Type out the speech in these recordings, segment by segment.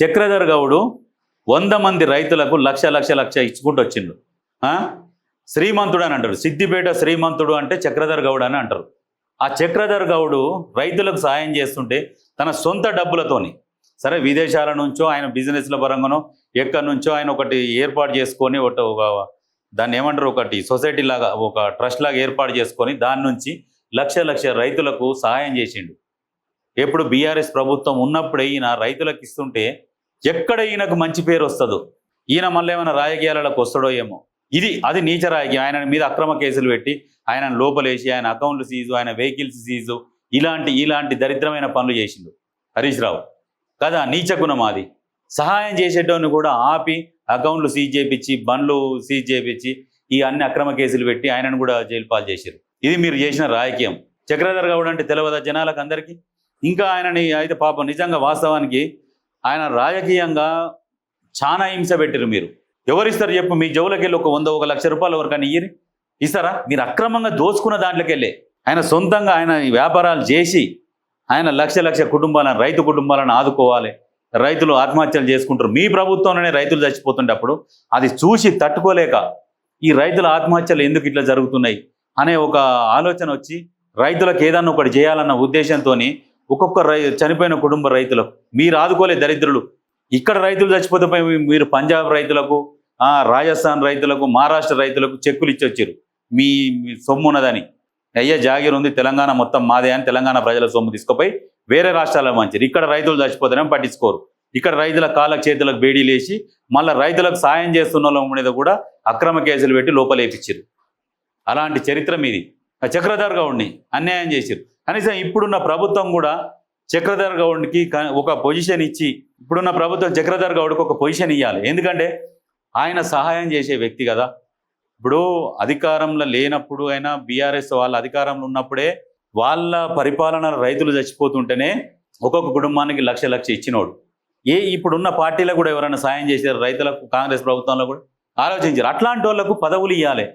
చక్రధర్ గౌడు వంద మంది రైతులకు లక్ష లక్ష లక్ష ఇచ్చుకుంటూ వచ్చిండు. శ్రీమంతుడు అని అంటారు. సిద్దిపేట శ్రీమంతుడు అంటే చక్రధర్ గౌడ్ అని అంటారు. ఆ చక్రధర్ గౌడు రైతులకు సాయం చేస్తుంటే తన సొంత డబ్బులతోని సరే విదేశాల నుంచో ఆయన బిజినెస్ల పరంగానో ఎక్కడి నుంచో ఆయన ఒకటి ఏర్పాటు చేసుకొని ఒకటి ఒక దాన్ని ఏమంటారు? ఒకటి సొసైటీ లాగా ఒక ట్రస్ట్ లాగా ఏర్పాటు చేసుకొని దాని నుంచి లక్ష లక్ష రైతులకు సహాయం చేసిండు. ఎప్పుడు బీఆర్ఎస్ ప్రభుత్వం ఉన్నప్పుడే ఈయన రైతులకు ఇస్తుంటే ఎక్కడ ఈయనకు మంచి పేరు వస్తుందో ఈయన మళ్ళీ ఏమైనా రాజకీయాలకు వస్తాడో ఏమో. ఇది అది నీచ రాజకీయం. ఆయన మీద అక్రమ కేసులు పెట్టి ఆయన లోపలేసి ఆయన అకౌంట్లు సీజు ఆయన వెహికల్స్ సీజు ఇలాంటి ఇలాంటి దరిద్రమైన పనులు చేసిండు హరీష్ రావు. కదా నీచ గుణం అది. సహాయం చేసేటోని కూడా ఆపి అకౌంట్లు సీజ్ చేపించి బండ్లు సీజ్ చేపించి ఈ అన్ని అక్రమ కేసులు పెట్టి ఆయనను కూడా జైలు పాలు చేశారు ఇది మీరు చేసిన రాజకీయం. చక్రధర్ గౌడ్ అంటే తెలియదా జనాలకు అందరికీ? ఇంకా ఆయనని అయితే పాపం నిజంగా వాస్తవానికి ఆయన రాజకీయంగా చాలా హింస పెట్టారు మీరు. ఎవరిస్తారు చెప్పు మీ జవులకి వెళ్ళి ఒక వంద ఒక లక్ష రూపాయలు ఎవరికైనా ఇయ్యరి? ఇస్తారా? మీరు అక్రమంగా దోచుకున్న దాంట్లోకి వెళ్ళే ఆయన సొంతంగా ఆయన ఈ వ్యాపారాలు చేసి ఆయన లక్ష లక్ష కుటుంబాలను రైతు కుటుంబాలను ఆదుకోవాలి. రైతులు ఆత్మహత్యలు చేసుకుంటారు. మీ ప్రభుత్వంలోనే రైతులు చచ్చిపోతుండప్పుడు అది చూసి తట్టుకోలేక ఈ రైతుల ఆత్మహత్యలు ఎందుకు ఇట్లా జరుగుతున్నాయి? అనే ఒక ఆలోచన వచ్చి రైతులకు ఏదన్నా ఒకటి చేయాలన్న ఉద్దేశంతో ఒక్కొక్క రై చనిపోయిన కుటుంబ రైతులకు మీరు ఆదుకోలే దరిద్రులు. ఇక్కడ రైతులు చచ్చిపోతే మీరు పంజాబ్ రైతులకు రాజస్థాన్ రైతులకు మహారాష్ట్ర రైతులకు చెక్కులు ఇచ్చి వచ్చారు. మీ మీ సొమ్ము ఉన్నదని. అయ్యా జాగీర్ ఉంది తెలంగాణ మొత్తం మాదే అని తెలంగాణ ప్రజల సొమ్ము తీసుకుపోయి వేరే రాష్ట్రాలకు మంచిది ఇక్కడ రైతులు చచ్చిపోతేనే పట్టించుకోరు. ఇక్కడ రైతుల కాళ్ళ చేతులకు బేడీలు మళ్ళీ రైతులకు సాయం చేస్తున్న వాళ్ళ మీద కూడా అక్రమ కేసులు పెట్టి లోపలేపించారు అలాంటి చరిత్ర మీది. చక్రధర్ గౌడ్ని అన్యాయం చేశారు. కనీసం ఇప్పుడున్న ప్రభుత్వం కూడా చక్రధర్ గౌడ్కి ఒక పొజిషన్ ఇచ్చి ఇప్పుడున్న ప్రభుత్వం చక్రధర్ గౌడ్కి ఒక పొజిషన్ ఇవ్వాలి ఎందుకంటే ఆయన సహాయం చేసే వ్యక్తి కదా. ఇప్పుడు అధికారంలో లేనప్పుడు అయినా బీఆర్ఎస్ వాళ్ళ అధికారంలో ఉన్నప్పుడే వాళ్ళ పరిపాలన రైతులు చచ్చిపోతుంటేనే ఒక్కొక్క కుటుంబానికి లక్ష లక్ష ఇచ్చినోడు. ఏ ఇప్పుడున్న పార్టీలో కూడా ఎవరైనా సాయం చేశారు? రైతులకు కాంగ్రెస్ ప్రభుత్వంలో కూడా? ఆలోచించారు. అట్లాంటి వాళ్ళకు పదవులు ఇవ్వాలి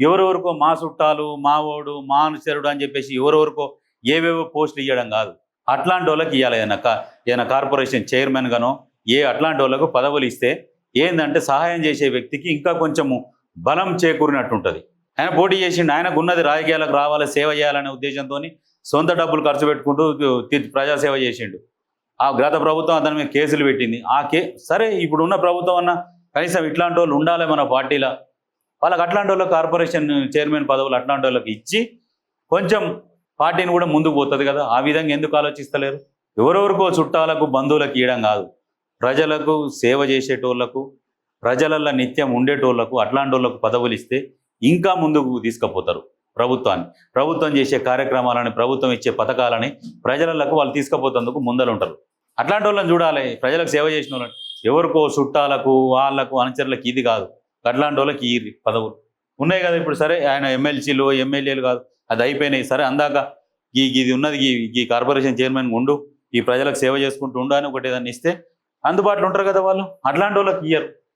ఎవరెవరికో మా చుట్టాలు మా ఓడు మా అనుచరుడు అని చెప్పేసి ఎవరెవరికో ఏవేవో పోస్టులు ఇవ్వడం కాదు. అట్లాంటి వాళ్ళకి ఇవ్వాలి ఏదైనా కా ఏదైనా కార్పొరేషన్ చైర్మన్గానో ఏ అట్లాంటి వాళ్ళకు పదవులు ఇస్తే ఏంటంటే సహాయం చేసే వ్యక్తికి ఇంకా కొంచెము బలం చేకూరినట్టు ఉంటుంది ఆయన పోటీ చేసిండు. ఆయనకు ఉన్నది రాజకీయాలకు రావాలి సేవ చేయాలనే ఉద్దేశంతో సొంత డబ్బులు ఖర్చు పెట్టుకుంటూ ప్రజాసేవ చేసిండు. ఆ గత ప్రభుత్వం అతని మీద కేసులు పెట్టింది. ఆ కే సరే ఇప్పుడున్న ప్రభుత్వం అన్న కనీసం ఇట్లాంటి వాళ్ళు ఉండాలి మన పార్టీలో వాళ్ళకి అట్లాంటి వాళ్ళకి కార్పొరేషన్ చైర్మన్ పదవులు అట్లాంటి వాళ్ళకి ఇచ్చి కొంచెం పార్టీని కూడా ముందుకు పోతుంది కదా. ఆ విధంగా ఎందుకు ఆలోచిస్తలేరు? ఎవరెవరికో చుట్టాలకు బంధువులకు ఇవ్వడం కాదు. ప్రజలకు సేవ చేసేటోళ్ళకు ప్రజలల్లో నిత్యం ఉండేటోళ్ళకు అట్లాంటి వాళ్ళకు పదవులు ఇస్తే ఇంకా ముందుకు తీసుకుపోతారు ప్రభుత్వాన్ని. ప్రభుత్వం చేసే కార్యక్రమాలని ప్రభుత్వం ఇచ్చే పథకాలని ప్రజలకు వాళ్ళు తీసుకుపోతందుకు ముందలు ఉంటారు అట్లాంటి వాళ్ళని చూడాలి. ప్రజలకు సేవ చేసిన వాళ్ళని ఎవరికో చుట్టాలకు వాళ్ళకు అనుచరులకు ఇది కాదు. అట్లాంటి వాళ్ళకి ఈ పదవులు. ఉన్నాయి కదా ఇప్పుడు సరే ఆయన ఎమ్మెల్సీలు ఎమ్మెల్యేలు కాదు. అది అయిపోయినాయి. సరే అందాక ఈ ఇది ఉన్నది ఈ ఈ కార్పొరేషన్ చైర్మన్ ఉండు ఈ ప్రజలకు సేవ చేసుకుంటూ ఉండు అని ఒకటి ఏదన్నా ఇస్తే అందుబాటులో ఉంటారు కదా వాళ్ళు. అట్లాంటి వాళ్ళకి ఇయ్యరు.